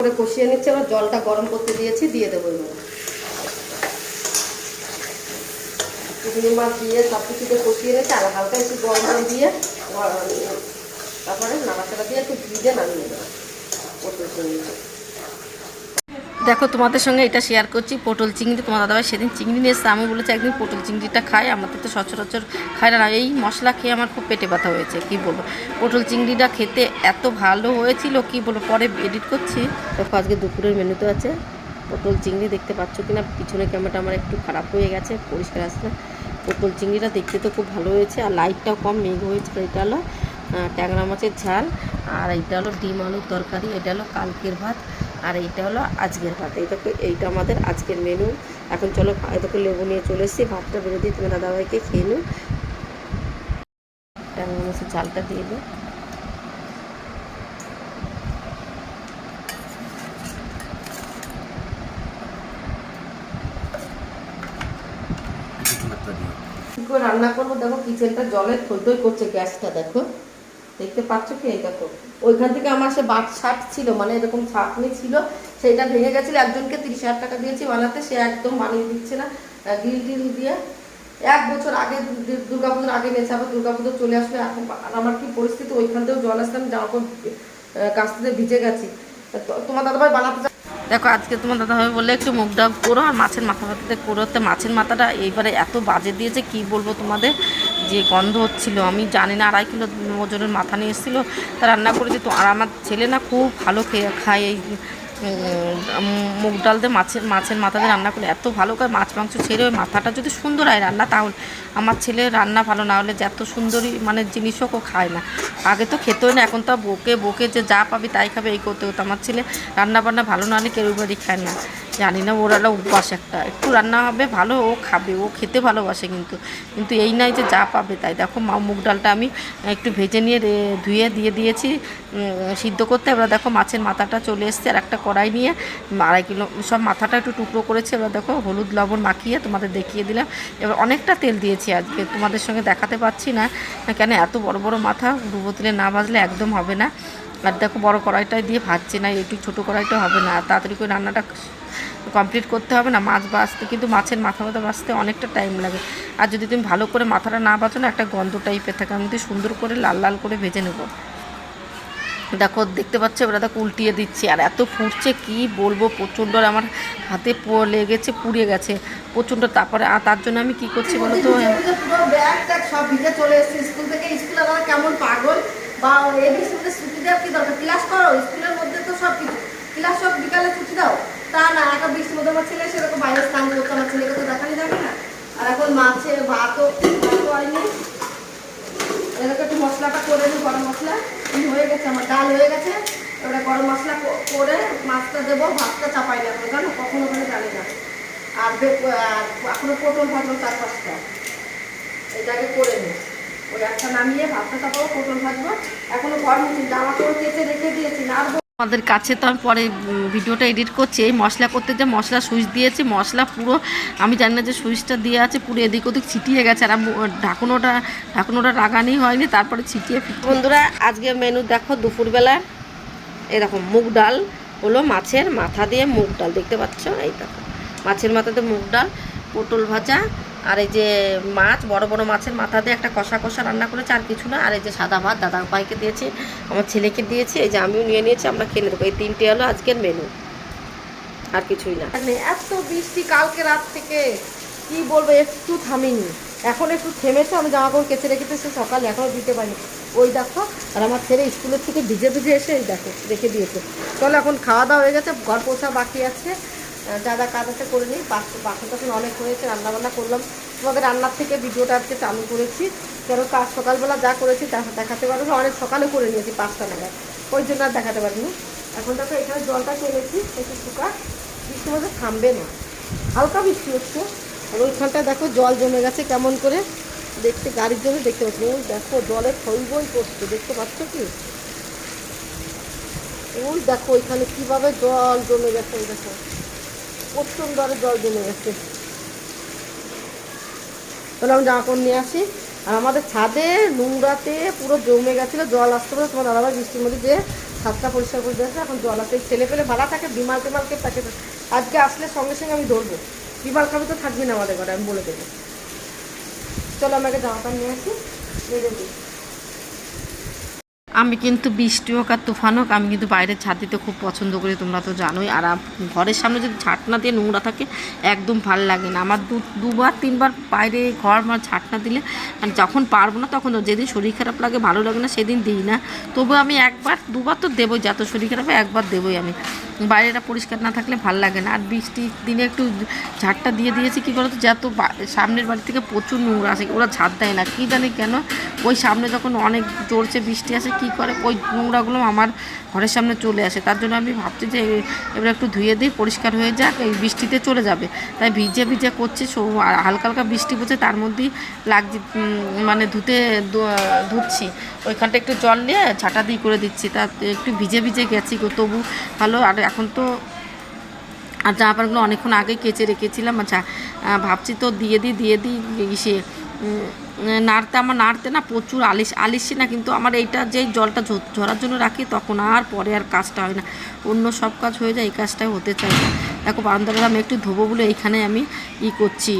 করে কষিয়ে নিচ্ছি আবার জলটা গরম করতে দিয়েছি, দিয়ে দেবো এবার। চিংড়ি মাছ দিয়ে সব কিছুতে কষিয়ে নিচ্ছে আর হালকা একটু গরম জল দিয়ে তারপরে নাড়াচাড়া দিয়ে একটু ভিজে নামিয়ে দেবো পটল চিংড়িটা দেখো, তোমাদের সঙ্গে এটা শেয়ার করছি, পটল চিংড়ি। তোমার দাদাভাই সেদিন চিংড়ি নিয়ে এসছে, আমি বলেছি একদিন পটল চিংড়িটা খাই, আমাদের তো সচরাচর খায় না। এই মশলা খেয়ে আমার খুব পেটে ব্যথা হয়েছে, কি বলব? পটল চিংড়িটা খেতে এত ভালো হয়েছিল, কি বলব? পরে এডিট করছি। দেখো, আজকে দুপুরের মেনুতে আছে পটল চিংড়ি, দেখতে পাচ্ছ কিনা? পিছনে ক্যামেরাটা আমার একটু খারাপ হয়ে গেছে, পরিষ্কার আসছে পটল চিংড়িটা দেখতে তো খুব ভালো হয়েছে, আর লাইটটাও কম, মেঘ হয়েছিল, এটা হলো ট্যাংরা মাছের ঝাল, আর এটা হলো ডিম আলুর তরকারি, এটা হলো কালকের ভাত। আর এইটা হলো আজকের ভাত। এইটা এইটা আমাদের আজকের মেনু এখন চলো এটাকে লেবু নিয়ে চলে এসেছি ভাতটা বেরো দিয়ে তুমি দাদাভাইকে খেয়ে নিও ট্যাংরা মাছের ঝালটা দিয়ে করে রান্না করব? দেখো কিচেনটা জলে থই থই করছে গ্যাসটা দেখো। দেখতে পাচ্ছ কি? এই দেখো। ওইখান থেকে আমার সে বাট শার্ট ছিল মানে এরকম ছাঁকনি ছিল সেটা ভেঙে গেছিল। একজনকে তিরিশ হাজার টাকা দিয়েছি বানাতে, সে একদম বানিয়ে দিচ্ছে না গ্রিল টিল দিয়ে। এক বছর আগে দুর্গাপুজোর আগে নিয়েছে আবার দুর্গাপুজো চলে আসলে এখন আমার কি পরিস্থিতি? ওইখান থেকেও জল আসতে আমি জামা কাছ থেকে ভিজে গেছি। তো- তোমার দাদাভাই বানাতে দেখো, আজকে তোমার দাদাভাই বললে, একটু মুখ ডাব করো আর মাছের মাথা ফাতাতে করো। তো মাছের মাথাটা এইবারে এত বাজে দিয়েছে, কি বলব তোমাদের? যে গন্ধ হচ্ছিল, আমি জানি না, আড়াই কিলো ওজনের মাথা নিয়ে এসেছিল। তা রান্না করেছি, তো আর আমার ছেলে না খুব ভালো খেয়ে খায় এই মুগ ডাল দিয়ে মাছের মাছের মাথা দিয়ে রান্না করলে এত ভালো করে মাছ মাংস ছেড়ে ওই মাথাটা যদি সুন্দর হয় রান্না, তাহলে আমার ছেলে রান্না ভালো না হলে যে এত সুন্দরই মানে জিনিসও কেউ খায় না। আগে তো খেতোই না, এখন তো বকে বকে যে যা পাবি তাই খাবে, এই করতে হতো আমার ছেলে রান্না বান্না ভালো না হলে কেউ বাড়ি খায় না। জানি না, ওর অভ্যাস একটা। একটু রান্না হবে, ভালো, ও খাবে, ও খেতে ভালোবাসে কিন্তু। কিন্তু এই নাই যে যা পাবে তাই। দেখো, মা মুগ ডালটা আমি একটু ভেজে নিয়ে ধুয়ে দিয়ে দিয়েছি সিদ্ধ করতে। এবার দেখো, মাছের মাথাটা চলে এসছে আর একটা কড়াই নিয়ে, আড়াই কিলো, সব মাথাটা একটু টুকরো করেছে। এবার দেখো, হলুদ লবণ মাখিয়ে তোমাদের দেখিয়ে দিলাম। এবার অনেকটা তেল দিয়েছি আজকে, তোমাদের সঙ্গে দেখাতে পাচ্ছি না। কেন এত বড় বড় মাথা ডুবো তেলে না ভাজলে একদম হবে না। আর দেখো, বড় কড়াইটাই দিয়ে ভাজছে না, একটু ছোটো কড়াইটা হবে না। তাড়াতাড়ি করে রান্নাটা কমপ্লিট করতে হবে না, মাছ বাঁচতে, কিন্তু মাছের মাথা মাথা বাছতে অনেকটা টাইম লাগে। আর যদি তুমি ভালো করে মাথাটা না বাছো না, একটা গন্ধ টাইপের থাকে। আমি সুন্দর করে লাল লাল করে ভেজে নেব। দেখো, দেখতে পাচ্ছ, এবার দেখো উল্টিয়ে দিচ্ছি। আর এত ফুটছে, কি বলব? প্রচণ্ড আমার হাতে লেগেছে, পুড়ে গেছে। প্রচণ্ড তারপরে, আর তার জন্য আমি কি করছি বলো তো? বা সেদিকে ছুটি দেওয়ার কি দরকার? ক্লাস করো, স্কুলের মধ্যে তো সব কিছু। ক্লাস সব বিকালে ছুটি দাও। তা না একটা বৃষ্টির মধ্যে আমার ছেলে সেরকম বাইরে স্নান করতো আমার ছেলেকে তো দেখানি যাবে না? আর এখন মাছের ভাতও হয়নি। এরকম একটু মশলাটা করে নিই গরম মশলা। হয়ে গেছে, আমার ডাল হয়ে গেছে। এবারে গরম মশলা করে মাছটা দেবো, ভাতটা চাপাই না জানো? কখনো ওখানে জানি না। আর এখনও পটল ভাজবো চার পাঁচটা এটাকে করে নিই ওই একটা নামিয়ে ভাতটা চাপাবো, পটল ভাজবো। এখনও ঘর মুছি, জামা কাপড় কেচে রেখে দিয়েছি না আর আমাদের কাছে তো আমি পরে ভিডিওটা এডিট করছি। এই মশলা করতে যে মশলা সুইচ দিয়েছি, মশলা পুরো, আমি জানি না যে সুইচটা দিয়ে আছে, পুরো এদিক ওদিক ছিটিয়ে গেছে। আর ঢাকুনোটা ঢাকুনোটা লাগানি হয়নি, তারপরে ছিটিয়ে বন্ধুরা আজকে মেনু দেখো দুপুরবেলা। এরকম মুগ ডাল হলো মাছের মাথা দিয়ে মুগ ডাল, দেখতে পাচ্ছ? এই দেখো, মাছের মাথা দিয়ে মুগ ডাল, পটল ভাজা আর এই যে মাছ, বড় বড় মাছের মাথা দিয়ে একটা কষা কষা রান্না করেছে, আর কিছু না। আর এই যে সাদা ভাত দাদা ভাইকে দিয়েছি, আমার ছেলেকে দিয়েছি, এই যে আমিও নিয়ে নিয়েছি, আমরা খেয়ে দেবো এই তিনটে হলো আজকের মেনু আর কিছুই না। মানে এত বৃষ্টি কালকে রাত থেকে, কি বলব, একটু থামিনি। এখন একটু থেমেছে, আমি জামা কাপড় কেচে রেখেছি, সকালে এখনও দিতে পারিনি। ওই দেখো, আর আমার ছেলে স্কুলের থেকে ভিজে ভিজে এসে এই দেখো, রেখে দিয়েছে। চলো এখন খাওয়া দাওয়া হয়ে গেছে, ঘর পোছা বাকি আছে। যা যা কাজ আছে করে নিই। বাসন টাসন অনেক হয়েছে, রান্নাবান্না করলাম। তোমাদের রান্নার থেকে ভিডিওটা আজকে চালু করেছি। কেন কাজ সকালবেলা যা করেছি দেখাতে পারব অনেক সকালে করে নিয়েছি পাঁচটা নাগাদ। ওই জন্য আর দেখাতে পারিনি এখন দেখো, এখানে জলটা চলেছি একটু শুকা। বৃষ্টি মধ্যে থামবে না। হালকা বৃষ্টি হচ্ছে। আর ওইখানটা দেখো জল জমে গেছে কেমন করে। দেখতে গাড়ির জন্য দেখতে পাচ্ছি ওই দেখো জলে ফই বই করছে দেখতে পাচ্ছ কি? ওই দেখো, ওইখানে কীভাবে জল জমে গেছে, ওই দেখো। প্রচণ্ড আরে জল জমে গেছে। তাহলে আমি জামা কাপড় নিয়ে আসি। আর আমাদের ছাদে নোংরাতে পুরো জমে গেছিল, জল আসতে পারে তোমার দাদাভাই বৃষ্টির মধ্যে যে ছাদটা পরিষ্কার করে দিয়েছে। এখন জল আছে ছেলে পেলে ভাড়া থাকে, বিমাল টিমালকে তাকে আজকে আসলে সঙ্গে সঙ্গে আমি ধরবো। বিমাল খাবে তো থাকবি না আমাদের ঘরে, আমি বলে দেবো। চলো আমাকে জামা প্যান্ট নিয়ে আসি। দিই আমি কিন্তু বৃষ্টি হোক আর তুফান হোক, আমি কিন্তু বাইরের ছাদ দিতে খুব পছন্দ করি, তোমরা তো জানোই। আর ঘরের সামনে যদি ছাটনা দিয়ে নোংরা থাকে, একদম ভালো লাগে না। আমার দু, দুবার, তিনবার বাইরে ঘর আমার ছাটনা দিলে মানে যখন পারব না তখন যেদিন শরীর খারাপ লাগে, ভালো লাগে না, সেদিন দিই না। তবু আমি একবার, দুবার তো দেবোই, যত শরীর খারাপ একবার দেবোই আমি। বাইরেটা পরিষ্কার না থাকলে ভালো লাগে না। আর বৃষ্টির দিনে একটু ঝাড়টা দিয়ে দিয়েছি, কী বলতো? যত সামনের বাড়ি থেকে প্রচুর নোংরা আসে ওরা ঝাড় দেয় না। কী জানি কেন? ওই সামনে যখন অনেক জোরছে বৃষ্টি আসে, কী করে? ওই নোংরাগুলো আমার ঘরের সামনে চলে আসে। তার জন্য আমি ভাবছি যে, এবার একটু ধুয়ে দিই, পরিষ্কার হয়ে যাক, এই বৃষ্টিতে চলে যাবে। তাই ভিজে ভিজে করছে আর হালকা হালকা বৃষ্টি পড়ছে, তার মধ্যেই লাগছে মানে ধুতে ধুচ্ছি। ওইখানটা একটু জল নিয়ে ছাটা দিয়ে করে দিচ্ছি। তা একটু ভিজে ভিজে গেছি তবু ভালো। আর এখন তো আর জামা প্যান্টগুলো অনেকক্ষণ আগে কেচে রেখেছিলাম। আচ্ছা ভাবছি তো দিয়ে দিই দিয়ে দিই ইসে নাড়তে আমার নাড়তে না প্রচুর আলিশ আলিশি না, কিন্তু আমার এইটা যেই জলটা ঝরার জন্য রাখি তখন আর পরে আর কাজটা হয় না। অন্য সব কাজ হয়ে যায়, এই কাজটাই হতে চাই না। দেখো বারান্দাটা আমি একটু ধোবো বলে এইখানে আমি ই করছি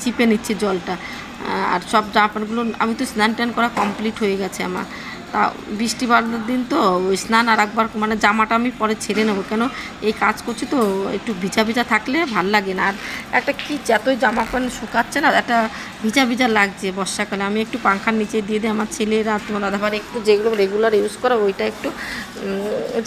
চিপে নিচ্ছি জলটা। আর সব জামা আমি তো স্নান টান করা কমপ্লিট হয়ে গেছে আমার। তা বৃষ্টি বাড়ার দিন তো ওই স্নান আর একবার মানে জামাটা আমি পরে ছেড়ে নেব। কেন? এই কাজ করছি তো, একটু ভিজা ভিজা থাকলে ভালো লাগে না। আর একটা কি যতই জামা প্যান্ট শুকাচ্ছে না, একটা ভিজা ভিজা লাগছে বর্ষাকালে। আমি একটু পাংখার নিচে দিয়ে দিই, আমার ছেলেরা তোমার দাদাবার একটু যেগুলো রেগুলার ইউজ করা, ওইটা একটু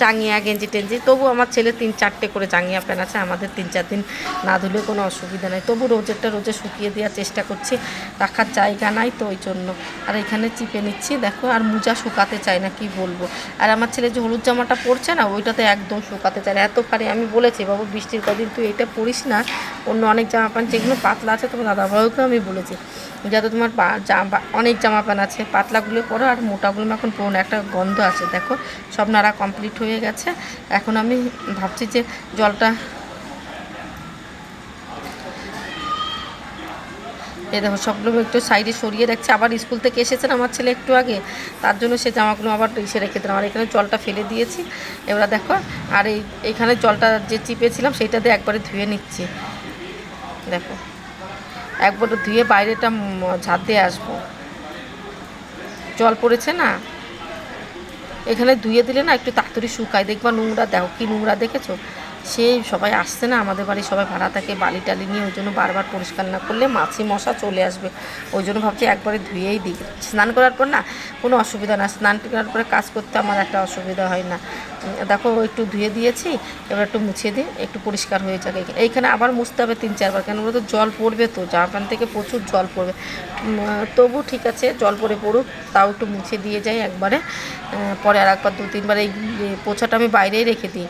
জাঙ্গিয়া গেঞ্জি টেঞ্জি। তবু আমার ছেলে তিন চারটে করে জাঙ্গিয়া প্যান্ট আছে, আমাদের তিন চার দিন না ধুলে কোনো অসুবিধা নেই। তবু রোজেরটা রোজে শুকিয়ে দেওয়ার চেষ্টা করছি, রাখার জায়গা নাই তো ওই জন্য। আর এখানে চিপে নিচ্ছি, দেখো, আর মোজা শুকাতে চায় না, কি বলব? আর আমার ছেলে যে হলুদ জামাটা পরছে না, ওইটাতে একদম শুকাতে চায় না। এত পারে আমি বলেছি, বাবু, বৃষ্টির কদিন তুই এটা পরিস না, অন্য অনেক জামা প্যান্ট যেগুলো পাতলা আছে, তোমার দাদাভাইকেও আমি বলেছি। যাতে তোমার জামা, অনেক জামা প্যান্ট আছে, পাতলাগুলো পরো আর মোটাগুলো এখন পরো না একটা গন্ধ আছে, দেখো। সব নাড়া কমপ্লিট হয়ে গেছে। এখন আমি ভাবছি যে জলটা এই দেখো সবগুলো একটু সাইডে সরিয়ে রাখছে আবার স্কুল থেকে এসেছে না আমার ছেলে একটু আগে। তার জন্য সে জামাগুলো আবার ইসে রেখে দিলাম। আর এখানে জলটা ফেলে দিয়েছি। এবার দেখো, আর এই, এখানে জলটা যে চিপেছিলাম সেইটা দিয়ে একবারে ধুয়ে নিচ্ছি। দেখো, একবার ধুয়ে বাইরেটা ঝাড় দিয়ে আসব। জল পড়েছে না? এখানে ধুয়ে দিলে না একটু তাড়াতাড়ি শুকায়। দেখবা নোংরা, দেখো কি নোংরা দেখেছ? সেই সবাই আসছে না, আমাদের বাড়ি সবাই ভাড়া থাকে বালি টালি নিয়ে, ওই জন্য বারবার পরিষ্কার না করলে মাছি মশা চলে আসবে। ওই জন্য ভাবছি একবারে ধুয়েই দিই। স্নান করার পর না কোনো অসুবিধা না, স্নান করার পরে কাজ করতে আমার একটা অসুবিধা হয় না। দেখো একটু ধুয়ে দিয়েছি, এবার একটু মুছিয়ে দিই, একটু পরিষ্কার হয়ে যাবে এইখানে আবার মুছতে হবে তিন চারবার, কেন বলতো জল পড়বে তো জামা প্যান্ট থেকে প্রচুর জল পড়বে। তবু ঠিক আছে, জল পড়ে পড়ুক, তাও একটু মুছে দিয়ে যাই একবারে। পরে আর একবার দু তিনবার এই পোছাটা আমি বাইরেই রেখে দিই।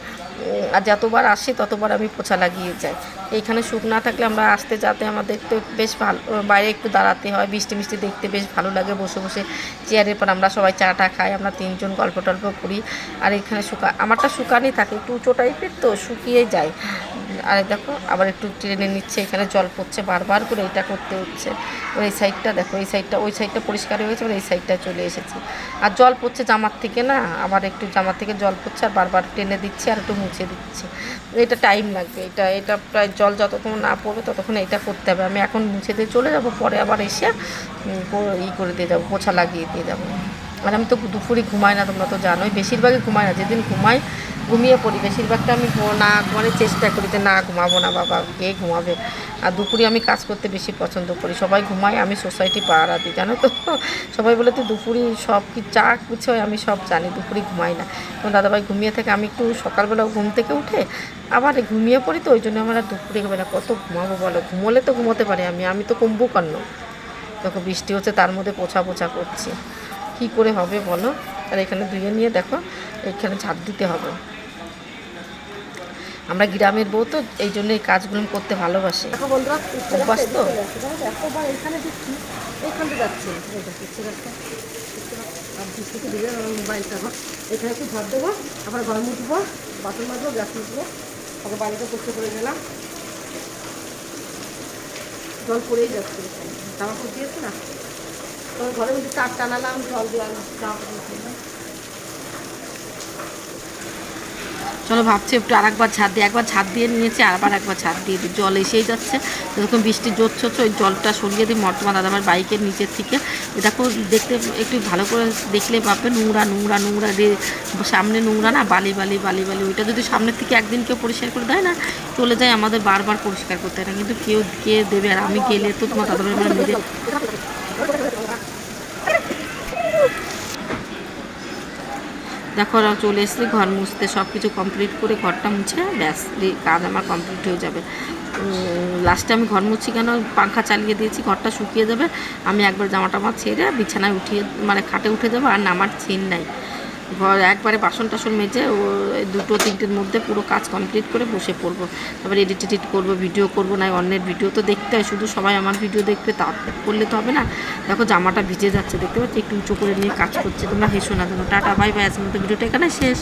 আর যতবার আসে ততবার আমি পোছা লাগিয়ে যাই। এইখানে সুখ না থাকলে আমরা আসতে, যাতে আমাদের তো বেশ ভালো, বাইরে একটু দাঁড়াতে হয়, বৃষ্টি মিষ্টি দেখতে বেশ ভালো লাগে, বসে বসে চেয়ারের পর আমরা সবাই চাটা খাই, আমরা তিনজন গল্প টল্প করি, আর এখানে শুকা আমারটা শুকানি থাকে, একটু উঁচু টাইপের তো, শুকিয়ে যায়। আর দেখো, আবার একটু টেনে নিচ্ছে, এখানে জল পড়ছে, বারবার করে এটা করতে হচ্ছে। ওই সাইডটা দেখো, এই সাইডটা ওই সাইডটা পরিষ্কার হয়েছে এই সাইডটা চলে এসেছে। আর জল পড়ছে জামার থেকে না, আবার একটু জামার থেকে জল পড়ছে, আর বারবার টেনে দিচ্ছি, আর একটু মুছে দিচ্ছি। এটা টাইম লাগবে এটা এটা প্রায় জল যতক্ষণ না পড়বে ততক্ষণ এটা করতে হবে। আমি এখন মুছে দিয়ে চলে যাব, পরে আবার এসে ই করে দিয়ে যাব, পোছা লাগিয়ে দিয়ে যাব। আর আমি তো দুপুরে ঘুমাই না, তোমরা তো জানোই, বেশিরভাগই ঘুমাই না। যেদিন ঘুমাই ঘুমিয়ে পড়ি। বেশিরভাগটা আমি না ঘুমানোর চেষ্টা করি যে না, ঘুমাবো না বাবা, কে ঘুমাবে? আর দুপুরে আমি কাজ করতে বেশি পছন্দ করি। সবাই ঘুমাই আমি সোসাইটি পাহারা দিই, জানো তো? সবাই বলে, তুই দুপুরে সব কি চা কিছু আমি সব জানি দুপুরে ঘুমাই না। তোমার দাদাভাই ঘুমিয়ে থাকে, আমি একটু সকালবেলা ঘুম থেকে উঠে আবার ঘুমিয়ে পড়ি তো, ওই জন্য আমার আর দুপুরে ঘুমাই না। কত ঘুমাবো বলো? ঘুমোলে তো ঘুমোতে পারি আমি আমি তো কুম্ভকর্ণ। দেখো, বৃষ্টি হচ্ছে, তার মধ্যে পোছা পোছা করছি। কী করে হবে বলো? আর এখানে ধুয়ে নিয়ে দেখো, এখানে ঝাঁপ দিতে হবে। আমরা গ্রামের বউ তো এই জন্য এই কাজগুলো করতে ভালোবাসি। বন্ধুরা অভ্যাস তো। এখানে দেখছি যাচ্ছে। বৃষ্টিতে দিলে এখানে একটু ঝাড় দেবো আবার ঘর বাসন মাজবো গ্যাস আবার বাড়িতে পরিষ্কার করে গেলাম। জল পড়েই যাচ্ছে জামা কাপড় দিয়েছে না? তো ঘরের মধ্যে চার টানালাম জল দিয়ে জামা কাপড় দিলাম চলো ভাবছি একটু আরেকবার ছাদ দিয়ে, একবার ঝাঁট দিয়ে নিয়েছি আর আবার একবার ছাদ দিয়ে দিই। জল এসেই যাচ্ছে যখন বৃষ্টি জোর হচ্ছে ওই জলটা সরিয়ে দিই মর্তমা দাদাবার বাইকের নিচের থেকে। এ দেখো, দেখতে একটু ভালো করে দেখলে পাবে, নোংরা নোংরা নোংরা দিয়ে সামনে নোংরা না, বালি বালি বালি বালি, ওইটা যদি সামনের থেকে একদিন কেউ পরিষ্কার করে দেয় না, চলে যায় আমাদের বারবার পরিষ্কার করতে। হয় না কিন্তু কেউ কে দেবে আর আমি গেলে তো তোমার দাদাবার মানে দেখো চলে এসেছি, ঘর মুছতে সব কিছু কমপ্লিট করে ঘরটা মুছে, ব্যাস কাজ আমার কমপ্লিট হয়ে যাবে। লাস্টে আমি ঘর মুছি কেন? পাঙ্খা চালিয়ে দিয়েছি, ঘরটা শুকিয়ে যাবে। আমি একবার জামা টামা ছেড়ে বিছানায় উঠিয়ে মানে খাটে উঠে যাব, আর নামার ছিন নাই। ঘর একবারে বাসন টাসন মেজে ও দুটো তিনটের মধ্যে পুরো কাজ কমপ্লিট করে বসে পড়ব। তারপরে এডিট এডিট করব ভিডিও করব না অন্যের ভিডিও তো দেখতে হয়, শুধু সবাই আমার ভিডিও দেখবে, তা করলে তো হবে না। দেখো জামাটা ভিজে যাচ্ছে, দেখতে পাচ্ছি? একটু উঁচু করে নিয়ে কাজ করছে, তোমরা হেসো না তোমরা টাটা ভাই ভাই আজকের মতো ভিডিওটা এখানে শেষ।